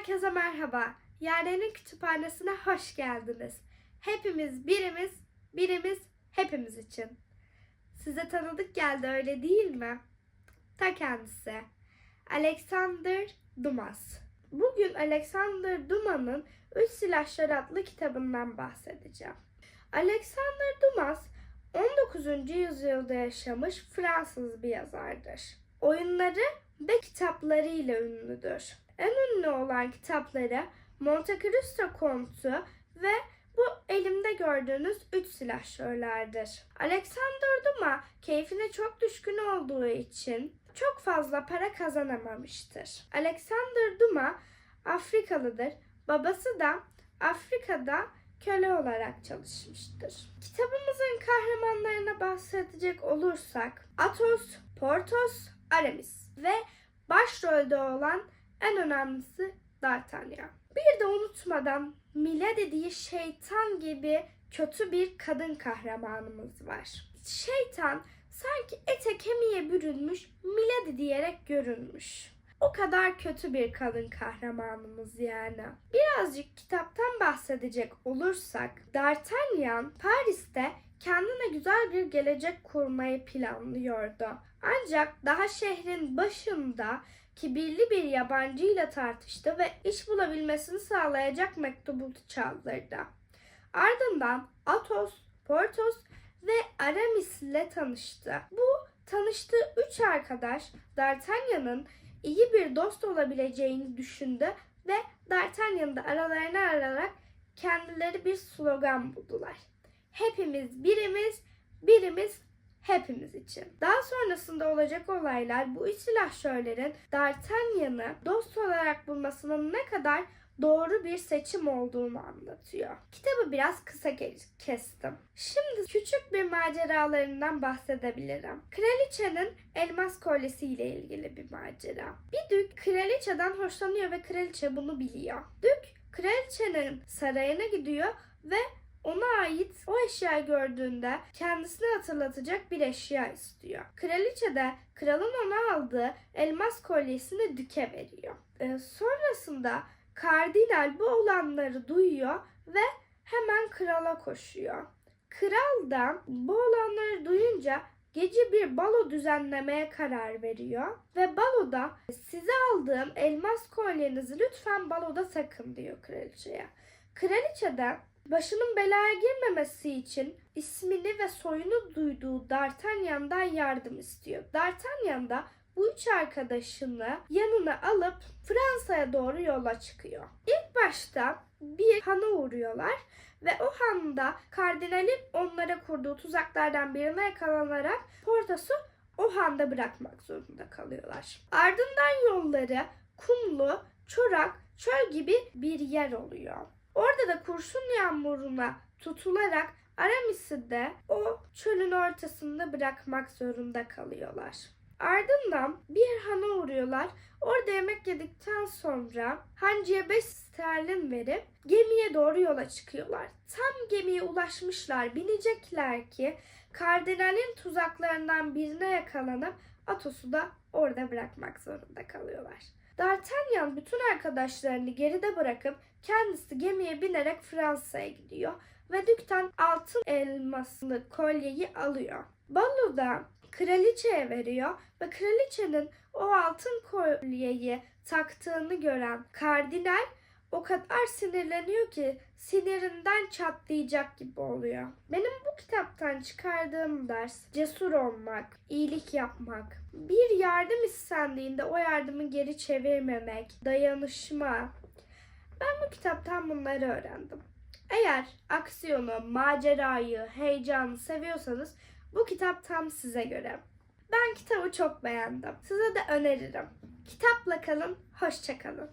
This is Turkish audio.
Herkese merhaba. Yaren'in kütüphanesine hoş geldiniz. Hepimiz birimiz, birimiz hepimiz için. Size tanıdık geldi öyle değil mi? Ta kendisi. Alexander Dumas. Bugün Alexander Dumas'ın Üç Silahlar adlı kitabından bahsedeceğim. Alexander Dumas 19. yüzyılda yaşamış Fransız bir yazardır. Oyunları ve kitaplarıyla ünlüdür. En ünlü olan kitapları Monte Cristo Kontu ve bu elimde gördüğünüz üç silahşörlerdir. Alexander Dumas keyfine çok düşkün olduğu için çok fazla para kazanamamıştır. Alexander Dumas Afrikalıdır. Babası da Afrika'da köle olarak çalışmıştır. Kitabımızın kahramanlarına bahsedecek olursak Athos, Porthos, Aramis ve başrolde olan en önemlisi D'Artagnan. Bir de unutmadan Milady diye şeytan gibi kötü bir kadın kahramanımız var. Şeytan sanki ete kemiğe bürünmüş Milady diyerek görünmüş. O kadar kötü bir kadın kahramanımız yani. Birazcık kitaptan bahsedecek olursak D'Artagnan Paris'te kendine güzel bir gelecek kurmayı planlıyordu. Ancak daha şehrin başında kibirli bir yabancıyla tartıştı ve iş bulabilmesini sağlayacak mektubu çaldırdı. Ardından Athos, Porthos ve Aramis ile tanıştı. Bu tanıştığı üç arkadaş D'Artagnan'ın iyi bir dost olabileceğini düşündü ve D'Artagnan'ı da aralarına alarak kendileri bir slogan buldular. Hepimiz birimiz, birimiz hepimiz için. Daha sonrasında olacak olaylar bu üç silahşörlerin D'Artagnan'ı dost olarak bulmasının ne kadar doğru bir seçim olduğunu anlatıyor. Kitabı biraz kısa ke- kestim. Şimdi küçük bir maceralarından bahsedebilirim. Kraliçenin elmas kolyesi ile ilgili bir macera. Bir dük kraliçeden hoşlanıyor ve kraliçe bunu biliyor. Dük kraliçenin sarayına gidiyor ve ona ait o eşyayı gördüğünde kendisini hatırlatacak bir eşya istiyor. Kraliçe de kralın ona aldığı elmas kolyesini düke veriyor. Ee, sonrasında kardinal bu olanları duyuyor ve hemen krala koşuyor. Kral da bu olanları duyunca gece bir balo düzenlemeye karar veriyor ve baloda size aldığım elmas kolyenizi lütfen baloda takın diyor kraliçeye. Kraliçe de başının belaya girmemesi için ismini ve soyunu duyduğu D'Artagnan'dan yardım istiyor. D'Artagnan da bu üç arkadaşını yanına alıp Fransa'ya doğru yola çıkıyor. İlk başta bir hana uğruyorlar ve o handa kardinalin onlara kurduğu tuzaklardan birine yakalanarak Portos'u o handa bırakmak zorunda kalıyorlar. Ardından yolları kumlu, çorak, çöl gibi bir yer oluyor. Orada da kurşun yağmuruna tutularak Aramis'i de o çölün ortasında bırakmak zorunda kalıyorlar. Ardından bir hana uğruyorlar. Orada yemek yedikten sonra hancıya 5 sterlin verip gemiye doğru yola çıkıyorlar. Tam gemiye ulaşmışlar binecekler ki kardinalin tuzaklarından birine yakalanıp Atos'u da orada bırakmak zorunda kalıyorlar. D'Artagnan bütün arkadaşlarını geride bırakıp kendisi gemiye binerek Fransa'ya gidiyor ve dükten altın elmaslı kolyeyi alıyor. Balo'da kraliçeye veriyor ve kraliçenin o altın kolyeyi taktığını gören kardinal o kadar sinirleniyor ki sinirinden çatlayacak gibi oluyor. Benim bu kitaptan çıkardığım ders cesur olmak, iyilik yapmak, bir yardım istendiğinde o yardımı geri çevirmemek, dayanışma. Ben bu kitaptan bunları öğrendim. Eğer aksiyonu, macerayı, heyecanı seviyorsanız bu kitap tam size göre. Ben kitabı çok beğendim. Size de öneririm. Kitapla kalın, hoşça kalın.